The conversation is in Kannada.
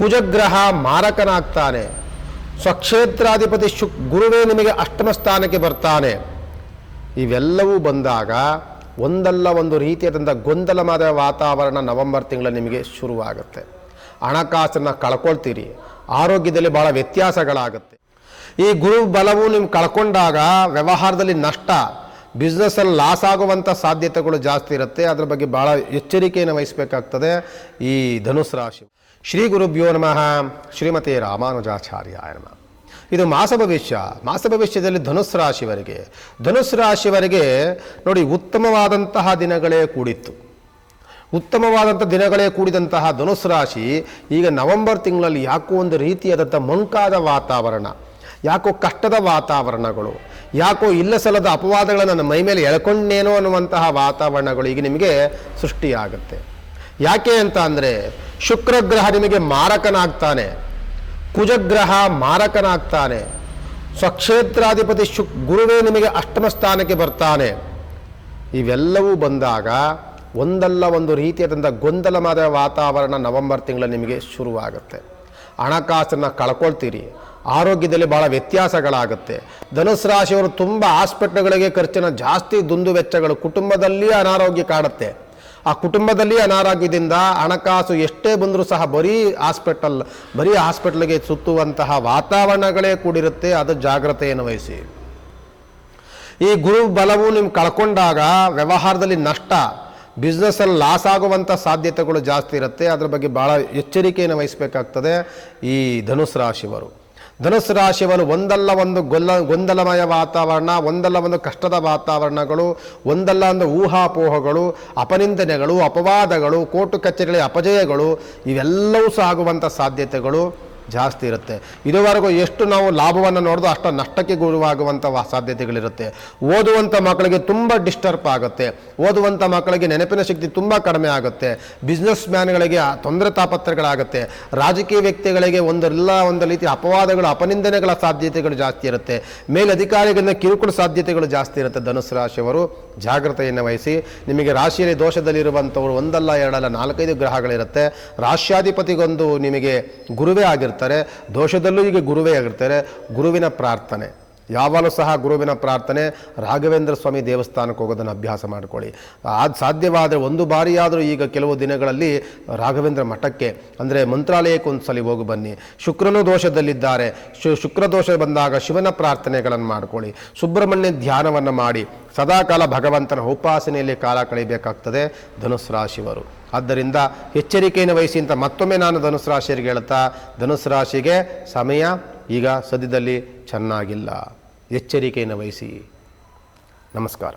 ಕುಜಗ್ರಹ ಮಾರಕನಾಗ್ತಾನೆ. ಸ್ವಕ್ಷೇತ್ರಾಧಿಪತಿ ಶುಕ್ ಗುರುವೇ ನಿಮಗೆ ಅಷ್ಟಮ ಸ್ಥಾನಕ್ಕೆ ಬರ್ತಾನೆ. ಇವೆಲ್ಲವೂ ಬಂದಾಗ ಒಂದಲ್ಲ ಒಂದು ರೀತಿಯಾದಂಥ ಗೊಂದಲಮಾದ ವಾತಾವರಣ ನವೆಂಬರ್ ತಿಂಗಳ ನಿಮಗೆ ಶುರುವಾಗುತ್ತೆ. ಹಣಕಾಸನ್ನು ಕಳ್ಕೊಳ್ತೀರಿ. ಆರೋಗ್ಯದಲ್ಲಿ ಭಾಳ ವ್ಯತ್ಯಾಸಗಳಾಗುತ್ತೆ. ಈ ಗುರು ಬಲವು ನಿಮ್ಗೆ ಕಳ್ಕೊಂಡಾಗ ವ್ಯವಹಾರದಲ್ಲಿ ನಷ್ಟ ಬಿಸ್ನೆಸ್ಸಲ್ಲಿ ಲಾಸ್ ಆಗುವಂಥ ಸಾಧ್ಯತೆಗಳು ಜಾಸ್ತಿ ಇರುತ್ತೆ. ಅದರ ಬಗ್ಗೆ ಭಾಳ ಎಚ್ಚರಿಕೆಯನ್ನು ವಹಿಸಬೇಕಾಗ್ತದೆ. ಈ ಧನುಸ್ ರಾಶಿ. ಶ್ರೀ ಗುರುಭ್ಯೋ ನಮಃ. ಶ್ರೀಮತಿ ರಾಮಾನುಜಾಚಾರ್ಯ ನಮಃ. ಇದು ಮಾಸ ಭವಿಷ್ಯ. ಮಾಸ ಭವಿಷ್ಯದಲ್ಲಿ ಧನುಸ್ ರಾಶಿವರೆಗೆ ಧನುಸ್ ರಾಶಿವರೆಗೆ ನೋಡಿ, ಉತ್ತಮವಾದಂತಹ ದಿನಗಳೇ ಕೂಡಿತ್ತು. ಉತ್ತಮವಾದಂಥ ದಿನಗಳೇ ಕೂಡಿದಂತಹ ಧನುಸ್ ರಾಶಿ ಈಗ ನವೆಂಬರ್ ತಿಂಗಳಲ್ಲಿ ಯಾಕೋ ಒಂದು ರೀತಿಯಾದಂಥ ಮಂಕಾದ ವಾತಾವರಣ, ಯಾಕೋ ಕಷ್ಟದ ವಾತಾವರಣಗಳು, ಯಾಕೋ ಇಲ್ಲ ಸಲ್ಲದ ಅಪವಾದಗಳನ್ನು ನನ್ನ ಮೈ ಮೇಲೆ ಎಳ್ಕೊಂಡೇನೋ ಅನ್ನುವಂತಹ ವಾತಾವರಣಗಳು ಈಗ ನಿಮಗೆ ಸೃಷ್ಟಿಯಾಗುತ್ತೆ. ಯಾಕೆ ಅಂತ ಅಂದರೆ ಶುಕ್ರಗ್ರಹ ನಿಮಗೆ ಮಾರಕನಾಗ್ತಾನೆ, ಕುಜಗ್ರಹ ಮಾರಕನಾಗ್ತಾನೆ, ಸ್ವಕ್ಷೇತ್ರಾಧಿಪತಿ ಶುಕ್, ಗುರುವೇ ನಿಮಗೆ ಅಷ್ಟಮ ಸ್ಥಾನಕ್ಕೆ ಬರ್ತಾನೆ. ಇವೆಲ್ಲವೂ ಬಂದಾಗ ಒಂದಲ್ಲ ಒಂದು ರೀತಿಯಾದಂಥ ಗೊಂದಲಮಾದ ವಾತಾವರಣ ನವೆಂಬರ್ ತಿಂಗಳ ನಿಮಗೆ ಶುರುವಾಗುತ್ತೆ. ಹಣಕಾಸನ್ನು ಕಳ್ಕೊಳ್ತೀರಿ, ಆರೋಗ್ಯದಲ್ಲಿ ಭಾಳ ವ್ಯತ್ಯಾಸಗಳಾಗುತ್ತೆ. ಧನುಸ್ ರಾಶಿಯವರು ತುಂಬ ಹಾಸ್ಪಿಟ್ಲ್ಗಳಿಗೆ ಖರ್ಚಿನ ಜಾಸ್ತಿ ದುಂದು ವೆಚ್ಚಗಳು ಕುಟುಂಬದಲ್ಲಿ ಅನಾರೋಗ್ಯ ಕಾಡುತ್ತೆ. ಆ ಕುಟುಂಬದಲ್ಲಿ ಅನಾರೋಗ್ಯದಿಂದ ಹಣಕಾಸು ಎಷ್ಟೇ ಬಂದರೂ ಸಹ ಬರೀ ಹಾಸ್ಪಿಟಲ್, ಬರೀ ಹಾಸ್ಪಿಟ್ಲಿಗೆ ಸುತ್ತುವಂತಹ ವಾತಾವರಣಗಳೇ ಕೂಡಿರುತ್ತೆ, ಅದು ಜಾಗ್ರತೆಯನ್ನು ವಹಿಸಿ. ಈ ಗುರು ಬಲವು ನೀವು ಕಳ್ಕೊಂಡಾಗ ವ್ಯವಹಾರದಲ್ಲಿ ನಷ್ಟ, ಬಿಸ್ನೆಸ್ಸಲ್ಲಿ ಲಾಸ್ ಆಗುವಂಥ ಸಾಧ್ಯತೆಗಳು ಜಾಸ್ತಿ ಇರುತ್ತೆ. ಅದರ ಬಗ್ಗೆ ಭಾಳ ಎಚ್ಚರಿಕೆಯನ್ನು ವಹಿಸಬೇಕಾಗ್ತದೆ ಈ ಧನುಸ್ ರಾಶಿಯವರು. ಧನುಸ್ ರಾಶಿಯವರು ಒಂದಲ್ಲ ಒಂದು ಗೊಲ್ಲ, ಗೊಂದಲಮಯ ವಾತಾವರಣ, ಒಂದಲ್ಲ ಒಂದು ಕಷ್ಟದ ವಾತಾವರಣಗಳು, ಒಂದಲ್ಲ ಒಂದು ಊಹಾಪೋಹಗಳು, ಅಪನಿಂದನೆಗಳು, ಅಪವಾದಗಳು, ಕೋರ್ಟು ಕಚೇರಿಗಳ ಅಪಜಯಗಳು, ಇವೆಲ್ಲವೂ ಸಾಗುವಂಥ ಸಾಧ್ಯತೆಗಳು. ಜಾಸ್ತಿ ಇರುತ್ತೆ. ಇದುವರೆಗೂ ಎಷ್ಟು ನಾವು ಲಾಭವನ್ನು ನೋಡೋದು ಅಷ್ಟು ನಷ್ಟಕ್ಕೆ ಗುರುವಾಗುವಂಥ ಸಾಧ್ಯತೆಗಳಿರುತ್ತೆ. ಓದುವಂಥ ಮಕ್ಕಳಿಗೆ ತುಂಬ ಡಿಸ್ಟರ್ಬ್ ಆಗುತ್ತೆ. ಓದುವಂಥ ಮಕ್ಕಳಿಗೆ ನೆನಪಿನ ಶಕ್ತಿ ತುಂಬ ಕಡಿಮೆ ಆಗುತ್ತೆ. ಬಿಸ್ನೆಸ್ ಮ್ಯಾನ್ಗಳಿಗೆ ತೊಂದರೆ ತಾಪತ್ರಗಳಾಗುತ್ತೆ ರಾಜಕೀಯ ವ್ಯಕ್ತಿಗಳಿಗೆ ಒಂದಲ್ಲ ಒಂದು ರೀತಿ ಅಪವಾದಗಳು, ಅಪನಿಂದನೆಗಳ ಸಾಧ್ಯತೆಗಳು ಜಾಸ್ತಿ ಇರುತ್ತೆ. ಮೇಲಧಿಕಾರಿಗಳಿಂದ ಕಿರುಕುಳ ಸಾಧ್ಯತೆಗಳು ಜಾಸ್ತಿ ಇರುತ್ತೆ. ಧನುಸು ರಾಶಿಯವರು, ಜಾಗ್ರತೆಯನ್ನು ವಹಿಸಿ. ನಿಮಗೆ ರಾಶಿಯಲ್ಲಿ ದೋಷದಲ್ಲಿರುವಂಥವ್ರು ಒಂದಲ್ಲ, ಎರಡಲ್ಲ, ನಾಲ್ಕೈದು ಗ್ರಹಗಳಿರುತ್ತೆ. ರಾಶ್ಯಾಧಿಪತಿಗೊಂದು ನಿಮಗೆ ಗುರುವೇ ಆಗಿರ್ತಾರೆ ದೋಷದಲ್ಲೂ ಈಗ ಗುರುವೇ ಆಗಿರ್ತಾರೆ. ಗುರುವಿನ ಪ್ರಾರ್ಥನೆ, ಯಾವಾಗಲೂ ಸಹ ಗುರುವಿನ ಪ್ರಾರ್ಥನೆ, ರಾಘವೇಂದ್ರ ಸ್ವಾಮಿ ದೇವಸ್ಥಾನಕ್ಕೆ ಹೋಗೋದನ್ನು ಅಭ್ಯಾಸ ಮಾಡ್ಕೊಳ್ಳಿ. ಅದು ಸಾಧ್ಯವಾದರೆ ಒಂದು ಬಾರಿಯಾದರೂ ಈಗ ಕೆಲವು ದಿನಗಳಲ್ಲಿ ರಾಘವೇಂದ್ರ ಮಠಕ್ಕೆ, ಅಂದರೆ ಮಂತ್ರಾಲಯಕ್ಕೆ ಒಂದು ಸಲ ಹೋಗಿ ಬನ್ನಿ. ಶುಕ್ರನು ದೋಷದಲ್ಲಿದ್ದಾರೆ. ಶು, ಶುಕ್ರ ದೋಷ ಬಂದಾಗ ಶಿವನ ಪ್ರಾರ್ಥನೆಗಳನ್ನು ಮಾಡ್ಕೊಳ್ಳಿ. ಸುಬ್ರಹ್ಮಣ್ಯ ಧ್ಯಾನವನ್ನು ಮಾಡಿ. ಸದಾಕಾಲ ಭಗವಂತನ ಉಪಾಸನೆಯಲ್ಲಿ ಕಾಲ ಕಳೆಯಬೇಕಾಗ್ತದೆ ಧನುಸ್ ರಾಶಿಯವರು. ಆದ್ದರಿಂದ ಎಚ್ಚರಿಕೆಯನ್ನು ವಹಿಸಿ ಅಂತ ಮತ್ತೊಮ್ಮೆ ನಾನು ಧನುಸು ರಾಶಿಯರಿಗೆ ಹೇಳ್ತಾ ಧನುಸು ಸಮಯ ಈಗ ಸದ್ಯದಲ್ಲಿ ಚೆನ್ನಾಗಿಲ್ಲ. ಎಚ್ಚರಿಕೆಯನ್ನು ವಹಿಸಿ. ನಮಸ್ಕಾರ.